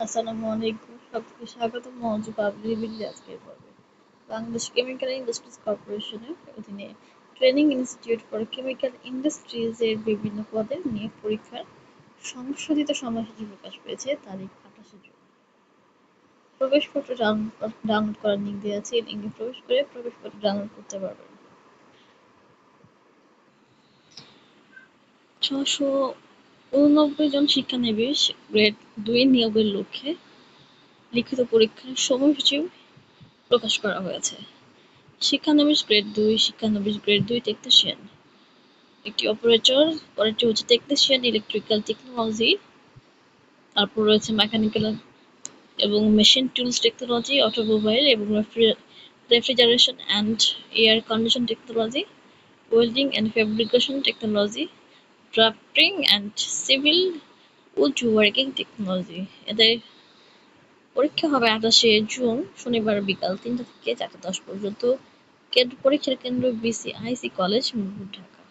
আসসালামু আলাইকুম। সবাইকে স্বাগত আজকের পর্বে। বাংলাদেশ কেমিক্যাল ইন্ডাস্ট্রিজ কর্পোরেশনের অধীনে training institute for chemical industries এর বিভিন্ন পরীক্ষার সংশোধিত সময়সূচি প্রকাশ পেয়েছে তারিখ আঠাশে জুন। প্রবেশপত্র ডাউনলোড করার লিঙ্ক দেওয়া আছে লিঙ্কে প্রবেশ করে প্রবেশপত্র ডাউনলোড করতে পারবেন। ছশো উননব্বই জন শিক্ষানবিশ গ্রেড দুই নিয়োগের লক্ষ্যে লিখিত পরীক্ষার সময়সূচি প্রকাশ করা হয়েছে। শিক্ষানবিশ গ্রেড দুই, শিক্ষানবিশ গ্রেড দুই টেকনিশিয়ান একটি অপারেটর পরেরটি হচ্ছে টেকনিশিয়ান ইলেকট্রিক্যাল টেকনোলজি তারপর রয়েছে মেকানিক্যাল এবং মেশিন টুলস টেকনোলজি অটোমোবাইল এবং refrigeration and air condition technology welding and fabrication technology and civil wood working technology এদের পরীক্ষা হবে আঠাশে জুন, শনিবার বিকাল তিনটা থেকে চারটা দশ পর্যন্ত। কেন্দ্র পরীক্ষার কেন্দ্র বিসিআইসি কলেজ ঢাকা।